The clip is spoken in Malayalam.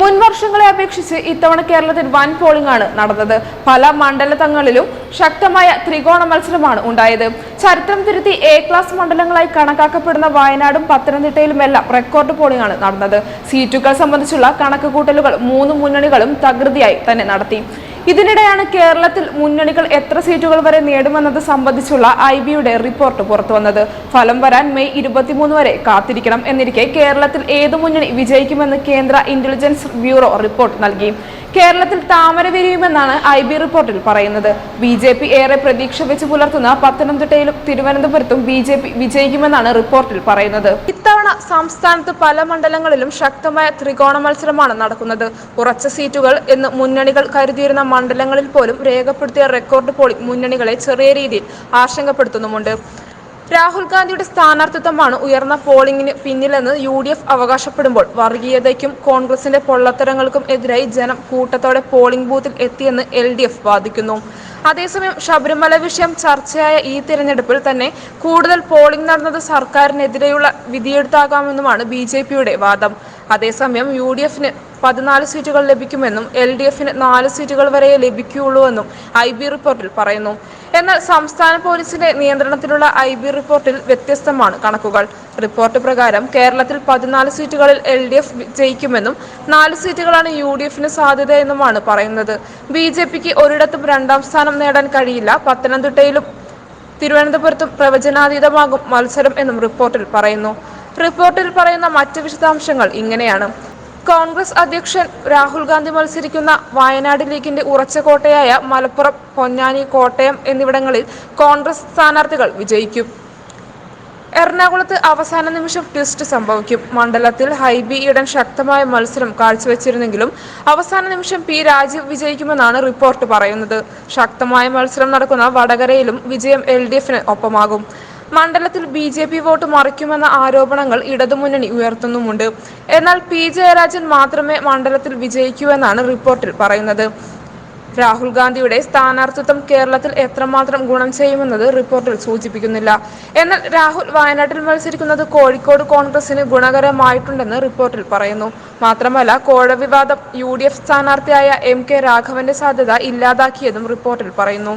മുൻ വർഷങ്ങളെ അപേക്ഷിച്ച് ഇത്തവണ കേരളത്തിൽ വൻ പോളിംഗ് ആണ് നടന്നത്. പല മണ്ഡലത്തങ്ങളിലും ശക്തമായ ത്രികോണ മത്സരമാണ് ഉണ്ടായത്. ചരിത്രം തിരുത്തി എ ക്ലാസ് മണ്ഡലങ്ങളായി കണക്കാക്കപ്പെടുന്ന വയനാടും പത്തനംതിട്ടയിലുമെല്ലാം റെക്കോർഡ് പോളിംഗ് ആണ് നടന്നത്. സീറ്റുകൾ സംബന്ധിച്ചുള്ള കണക്കുകൂട്ടലുകൾ മൂന്ന് മുന്നണികളും തകൃതിയായി തന്നെ നടത്തി. ഇതിനിടെയാണ് കേരളത്തിൽ മുന്നണികൾ എത്ര സീറ്റുകൾ വരെ നേടുമെന്നത് സംബന്ധിച്ചുള്ള ഐ ബിയുടെ റിപ്പോർട്ട് പുറത്തുവന്നത് ഫലം വരാൻ മെയ് ഇരുപത്തിമൂന്ന് വരെ കാത്തിരിക്കണം എന്നിരിക്കെ കേരളത്തിൽ ഏത് മുന്നണി വിജയിക്കുമെന്ന് കേന്ദ്ര ഇന്റലിജൻസ് ബ്യൂറോ റിപ്പോർട്ട് നൽകി. കേരളത്തിൽ താമര വിരിയുമെന്നാണ് ഐ ബി റിപ്പോർട്ടിൽ പറയുന്നത്. ബി ജെ പി ഏറെ പ്രതീക്ഷ വെച്ച് പുലർത്തുന്ന പത്തനംതിട്ടയിലും തിരുവനന്തപുരത്തും ബി ജെ പി വിജയിക്കുമെന്നാണ് റിപ്പോർട്ടിൽ പറയുന്നത്. ഇത്തവണ സംസ്ഥാനത്ത് പല മണ്ഡലങ്ങളിലും ശക്തമായ ത്രികോണ മത്സരമാണ് നടക്കുന്നത്. ഉറച്ച സീറ്റുകൾ എന്ന് മുന്നണികൾ കരുതിയിരുന്ന മണ്ഡലങ്ങളിൽ പോലും രേഖപ്പെടുത്തിയ റെക്കോർഡ് പോളിംഗ് മുന്നണികളെ ചെറിയ രീതിയിൽ ആശങ്കപ്പെടുത്തുന്നുമുണ്ട്. രാഹുൽ ഗാന്ധിയുടെ സ്ഥാനാർത്ഥിത്വമാണ് ഉയർന്ന പോളിംഗിന് പിന്നിലെന്ന് യു ഡി എഫ് അവകാശപ്പെടുമ്പോൾ വർഗീയതയ്ക്കും കോൺഗ്രസിന്റെ പൊള്ളത്തരങ്ങൾക്കും എതിരായി ജനം കൂട്ടത്തോടെ പോളിംഗ് ബൂത്തിൽ എത്തിയെന്ന് എൽ ഡി എഫ് വാദിക്കുന്നു. അതേസമയം ശബരിമല വിഷയം ചർച്ചയായ ഈ തിരഞ്ഞെടുപ്പിൽ തന്നെ കൂടുതൽ പോളിംഗ് നടന്നത് സർക്കാരിനെതിരെയുള്ള വിധിയെടുത്താകാമെന്നുമാണ് ബി വാദം. അതേസമയം യു ഡി എഫിന് പതിനാല് സീറ്റുകൾ ലഭിക്കുമെന്നും എൽ ഡി എഫിന് നാല് സീറ്റുകൾ വരെ ലഭിക്കുകയുള്ളൂവെന്നും ഐ ബി റിപ്പോർട്ടിൽ പറയുന്നു. എന്നാൽ സംസ്ഥാന പോലീസിന്റെ നിയന്ത്രണത്തിലുള്ള ഐ ബി റിപ്പോർട്ടിൽ വ്യത്യസ്തമാണ് കണക്കുകൾ. റിപ്പോർട്ട് പ്രകാരം കേരളത്തിൽ പതിനാല് സീറ്റുകളിൽ എൽ ഡി എഫ് ജയിക്കുമെന്നും നാല് സീറ്റുകളാണ് യു ഡി എഫിന് സാധ്യതയെന്നുമാണ് പറയുന്നത്. ബി ജെ പിക്ക് ഒരിടത്തും രണ്ടാം സ്ഥാനം നേടാൻ കഴിയില്ല. പത്തനംതിട്ടയിലും തിരുവനന്തപുരത്തും പ്രവചനാതീതമാകും മത്സരം എന്നും റിപ്പോർട്ടിൽ പറയുന്നു. റിപ്പോർട്ടിൽ പറയുന്ന മറ്റ് വിശദാംശങ്ങൾ ഇങ്ങനെയാണ്. കോൺഗ്രസ് അധ്യക്ഷൻ രാഹുൽ ഗാന്ധി മത്സരിക്കുന്ന വയനാട് ലീഗിന്റെ ഉറച്ച കോട്ടയായ മലപ്പുറം പൊന്നാനി കോട്ടയം എന്നിവിടങ്ങളിൽ കോൺഗ്രസ് സ്ഥാനാർത്ഥികൾ വിജയിക്കും. എറണാകുളത്ത് അവസാന നിമിഷം ട്വിസ്റ്റ് സംഭവിക്കും. മണ്ഡലത്തിൽ ഹൈബി ഈഡൻ ശക്തമായ മത്സരം കാഴ്ചവെച്ചിരുന്നെങ്കിലും അവസാന നിമിഷം പി രാജീവ് വിജയിക്കുമെന്നാണ് റിപ്പോർട്ട് പറയുന്നത്. ശക്തമായ മത്സരം നടക്കുന്ന വടകരയിലും വിജയം എൽ ഡി എഫിന് ഒപ്പമാകും. മണ്ഡലത്തിൽ ബി ജെ പി വോട്ട് മറിക്കുമെന്ന ആരോപണങ്ങൾ ഇടതുമുന്നണി ഉയർത്തുന്നുമുണ്ട്. എന്നാൽ പി ജയരാജൻ മാത്രമേ മണ്ഡലത്തിൽ വിജയിക്കൂ എന്നാണ് റിപ്പോർട്ടിൽ പറയുന്നത്. രാഹുൽ ഗാന്ധിയുടെ സ്ഥാനാർത്ഥിത്വം കേരളത്തിൽ എത്രമാത്രം ഗുണം ചെയ്യുമെന്നത് റിപ്പോർട്ടിൽ സൂചിപ്പിക്കുന്നില്ല. എന്നാൽ രാഹുൽ വയനാട്ടിൽ മത്സരിക്കുന്നത് കോഴിക്കോട് കോൺഗ്രസിന് ഗുണകരമായിട്ടുണ്ടെന്ന് റിപ്പോർട്ടിൽ പറയുന്നു. മാത്രമല്ല കോഴവിവാദം യു ഡി എഫ് സ്ഥാനാർത്ഥിയായ എം കെ രാഘവന്റെ സാധ്യത ഇല്ലാതാക്കിയതും റിപ്പോർട്ടിൽ പറയുന്നു.